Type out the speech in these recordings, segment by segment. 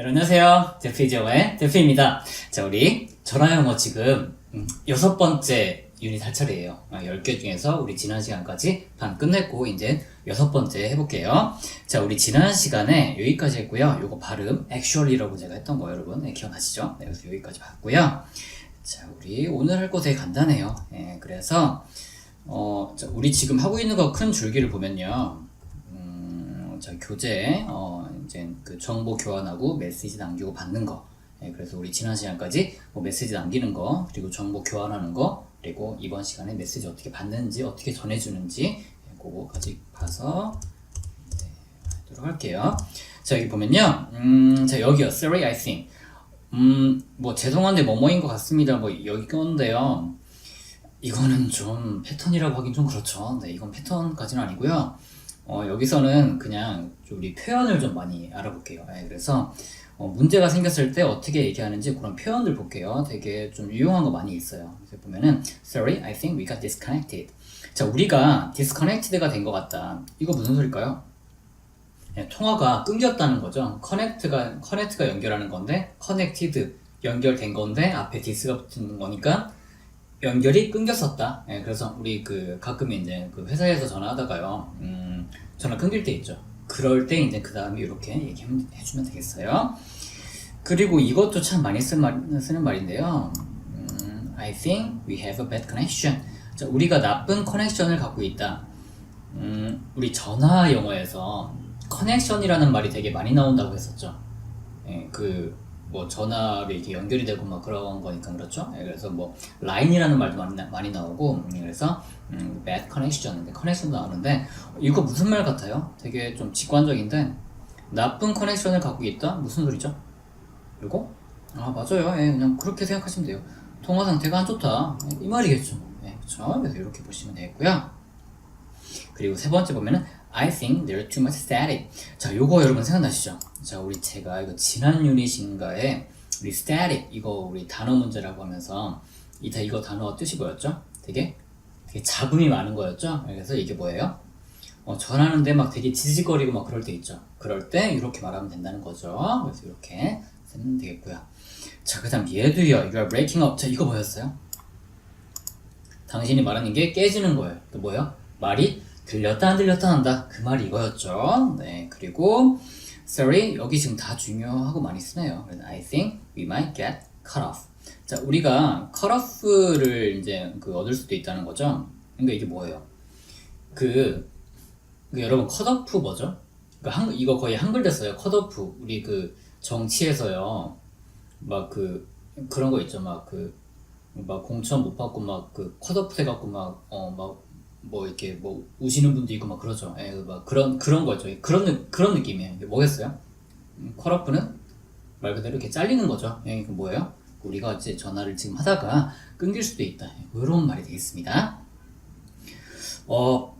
여러분 안녕하세요. 데프이저의 데프입니다. 자, 우리 전화 영어 지금 음, 여섯 번째 유닛 할 차례예요. 아, 10개 중에서 우리 지난 시간까지 반 끝냈고 이제 여섯 번째 해볼게요. 자, 우리 지난 시간에 여기까지 했고요. 요거 발음 actually라고 제가 했던 거 여러분 네, 기억나시죠? 네, 그래서 여기까지 봤고요. 자, 우리 오늘 할 거 되게 간단해요. 예, 그래서 어, 자, 우리 지금 하고 있는 거 큰 줄기를 보면요. 음, 자, 교재, 어, 이제 그 정보 교환하고 메시지 남기고 받는 거. 예, 그래서 우리 지난 시간까지 뭐 메시지 남기는 거, 그리고 정보 교환하는 거, 그리고 이번 시간에 메시지 어떻게 받는지, 어떻게 전해주는지, 예, 그거까지 봐서, 네, 하도록 할게요. 자, 여기 보면요. 음, 자, 여기요. Sorry, I think. 음, 뭐, 죄송한데 뭐뭐인 것 같습니다. 뭐, 여기 건데요. 이거는 좀 패턴이라고 하긴 좀 그렇죠. 네, 이건 패턴까지는 아니고요. 어, 여기서는 그냥 좀 우리 표현을 좀 많이 알아볼게요. 네, 그래서 어, 문제가 생겼을 때 어떻게 얘기하는지 그런 표현들 볼게요. 되게 좀 유용한 거 많이 있어요. 보면은 Sorry, I think we got disconnected. 자, 우리가 disconnected가 된 것 같다. 이거 무슨 소릴까요? 네, 통화가 끊겼다는 거죠. connect가 connect가 연결하는 건데 connected 연결된 건데 앞에 dis가 붙는 거니까 연결이 끊겼었다. 예, 그래서 우리 그 가끔 이제 그 회사에서 전화하다가요, 음, 전화 끊길 때 있죠. 그럴 때 이제 그 다음에 이렇게 얘기해주면 되겠어요. 그리고 이것도 참 많이 쓴 말, 쓰는 말인데요. 음, I think we have a bad connection. 자, 우리가 나쁜 커넥션을 갖고 있다. 음, 우리 전화 영어에서 커넥션이라는 말이 되게 많이 나온다고 했었죠. 예, 그, 뭐, 전화로 이렇게 연결이 되고 막 그런 거니까 그렇죠. 예, 그래서 뭐, 라인이라는 말도 많이, 나- 많이 나오고, 음, 그래서, 음, bad connection, 커넥션도 나오는데, 이거 무슨 말 같아요? 되게 좀 직관적인데, 나쁜 커넥션을 갖고 있다? 무슨 소리죠? 이거? 아, 맞아요. 예, 그냥 그렇게 생각하시면 돼요. 통화 상태가 안 좋다. 이 말이겠죠. 예, 그렇죠. 그래서 이렇게 보시면 되겠고요. 그리고 세 번째 보면은 I think there's too much static. 자, 요거 여러분 생각나시죠? 자, 우리 제가 이거 지난 유닛인가에 우리 static 이거 우리 단어 문제라고 하면서 이다 이거 단어 뜻이 뭐였죠? 되게 되게 잡음이 많은 거였죠? 그래서 이게 뭐예요? 어, 전하는데 막 되게 지지거리고 막 그럴 때 있죠. 그럴 때 이렇게 말하면 된다는 거죠. 그래서 이렇게 쓰면 되겠고요. 자, 그다음 얘도요. You are breaking up. 자, 이거 뭐였어요? 당신이 말하는 게 깨지는 거예요. 또 뭐예요? 말이 들렸다 안 들렸다 한다. 그 말이 이거였죠. 네. 그리고 sorry 여기 지금 다 중요하고 많이 쓰네요. I think we might get cut off. 자, 우리가 cut off를 이제 그 얻을 수도 있다는 거죠. 그러니까 이게 뭐예요? 그, 그 여러분 cut off 뭐죠? 그러니까 한, 이거 거의 한글 됐어요. cut off. 우리 그 정치에서요. 막 그 그런 거 있죠. 막 그 막 공천 못 받고 막 그 컷오프 해갖고 막어막 뭐 이렇게 뭐 우시는 분도 있고 막 그러죠. 예, 막 그런 그런 거죠. 그런 느- 그런 느낌이에요. 이게 뭐겠어요? 음, 컷오프는 말 그대로 이렇게 잘리는 거죠. 예, 이거 뭐예요? 우리가 이제 전화를 지금 하다가 끊길 수도 있다. 이런 말이 되겠습니다. 어,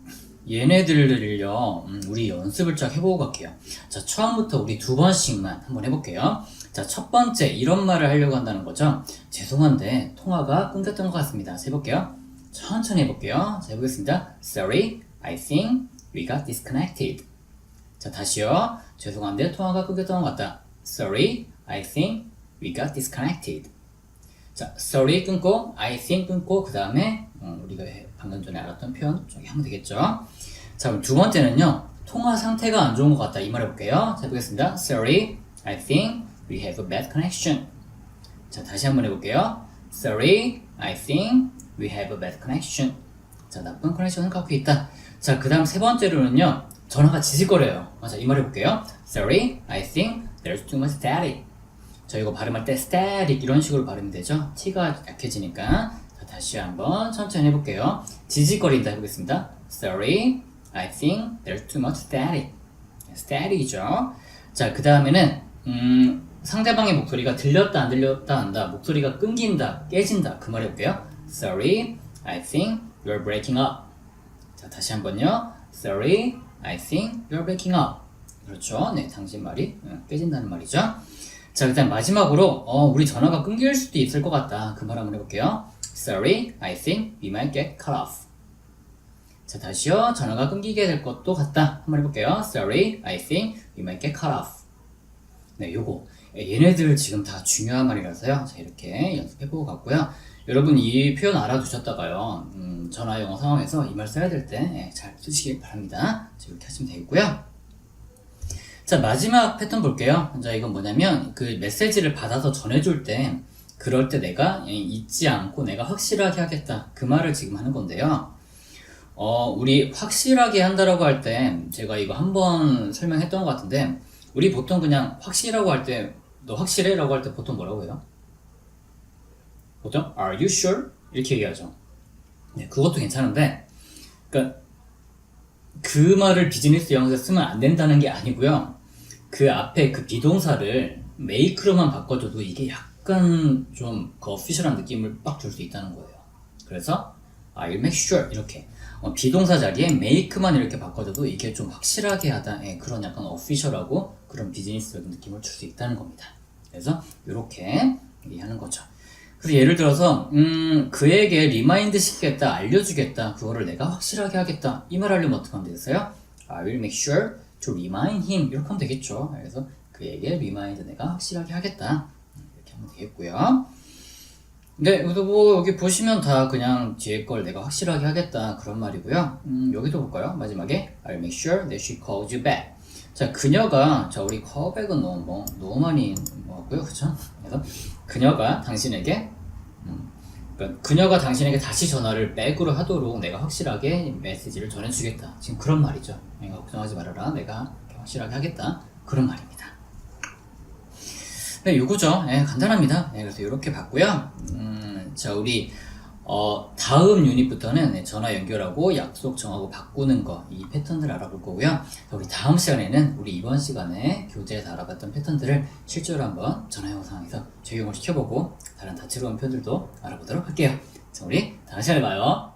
얘네들을요, 음, 우리 연습을 쫙 해보고 갈게요. 자, 처음부터 우리 두 번씩만 한번 해볼게요. 자, 첫 번째, 이런 말을 하려고 한다는 거죠. 죄송한데, 통화가 끊겼던 것 같습니다. 자, 해볼게요. 천천히 해볼게요. 자, 해보겠습니다. Sorry, I think we got disconnected. 자, 다시요. 죄송한데, 통화가 끊겼던 것 같다. Sorry, I think we got disconnected. 자, sorry 끊고, I think 끊고, 그 다음에 우리가 해- 방금 전에 알았던 표현 저기 하면 되겠죠. 자, 그럼 두 번째는요. 통화 상태가 안 좋은 것 같다. 이 말 해볼게요. 자, 해보겠습니다. Sorry, I think we have a bad connection. 자, 다시 한번 해볼게요. Sorry, I think we have a bad connection. 자, 나쁜 커넥션을 갖고 있다. 자, 그 다음 세 번째로는요. 전화가 지직거려요. 맞아, 이 말 해볼게요. Sorry, I think there's too much static. 자, 이거 발음할 때 static 이런 식으로 발음이 되죠? T가 약해지니까. 자, 다시 한번 천천히 해볼게요. 지직거린다 해보겠습니다. Sorry, I think there's too much static. static이죠. 자, 그 다음에는, 음, 상대방의 목소리가 들렸다, 안 들렸다 한다. 목소리가 끊긴다, 깨진다. 그 말 해볼게요. Sorry, I think you're breaking up. 자, 다시 한번요. Sorry, I think you're breaking up. 그렇죠. 네, 당신 말이 응, 깨진다는 말이죠. 자, 일단 마지막으로 어, 우리 전화가 끊길 수도 있을 것 같다. 그 말 한번 해볼게요. Sorry, I think we might get cut off. 자, 다시요. 전화가 끊기게 될 것도 같다. 한번 해볼게요. Sorry, I think we might get cut off. 네, 요거. 예, 얘네들 지금 다 중요한 말이라서요. 자, 이렇게 연습해보고 갔고요. 여러분 이 표현 알아두셨다가요. 음, 전화 영어 상황에서 이 말 써야 될 때 잘 쓰시길 바랍니다. 자, 이렇게 하시면 되겠고요. 자, 마지막 패턴 볼게요. 자, 이건 뭐냐면 그 메시지를 받아서 전해줄 때 그럴 때 내가 예, 잊지 않고 내가 확실하게 하겠다. 그 말을 지금 하는 건데요. 어, 우리 확실하게 한다라고 할 때 제가 이거 한번 설명했던 것 같은데 우리 보통 그냥 확실하고 할 때 너 확실해? 라고 할 때 보통 뭐라고 해요? 보통 Are you sure? 이렇게 얘기하죠. 네, 그것도 괜찮은데 그러니까 그 말을 비즈니스 영어에서 쓰면 안 된다는 게 아니고요. 그 앞에 그 비동사를 make로만 바꿔줘도 이게 약간 좀그 어피셜한 느낌을 빡 줄 수 있다는 거예요. 그래서 I'll make sure 이렇게 어, 비동사 자리에 make만 이렇게 바꿔줘도 이게 좀 확실하게 하다 예, 그런 약간 어피셜하고 그런 비즈니스적인 느낌을 줄 수 있다는 겁니다. 그래서 이렇게 얘기하는 거죠. 그래서 예를 들어서 음, 그에게 리마인드 시키겠다, 알려주겠다, 그거를 내가 확실하게 하겠다 이 말 하려면 어떻게 하면 되겠어요? I will make sure to remind him 이렇게 하면 되겠죠. 그래서 그에게 리마인드 내가 확실하게 하겠다 이렇게 하면 되겠고요. 네, 그래서 뭐 여기 보시면 다 그냥 뒤에 걸 내가 확실하게 하겠다 그런 말이고요. 음, 여기도 볼까요? 마지막에 I'll make sure that she calls you back. 자, 그녀가 자 우리 call back은 너무 뭐 너무 많이 뭐고요, 그렇죠? 그래서 그녀가 당신에게 음, 그러니까 그녀가 당신에게 다시 전화를 백으로 하도록 내가 확실하게 메시지를 전해주겠다. 지금 그런 말이죠. 내가 걱정하지 말아라. 내가 확실하게 하겠다. 그런 말입니다. 네, 요거죠. 예, 간단합니다. 예, 그래서 이렇게 봤고요. 음, 자, 우리 어, 다음 유닛부터는 네, 전화 연결하고 약속 정하고 바꾸는 거 이 패턴들 알아볼 거고요. 자, 우리 다음 시간에는 우리 이번 시간에 교재에서 알아봤던 패턴들을 실제로 한번 전화 영어 상황에서 적용을 시켜보고 다른 다채로운 표현들도 알아보도록 할게요. 자, 우리 다음 시간에 봐요.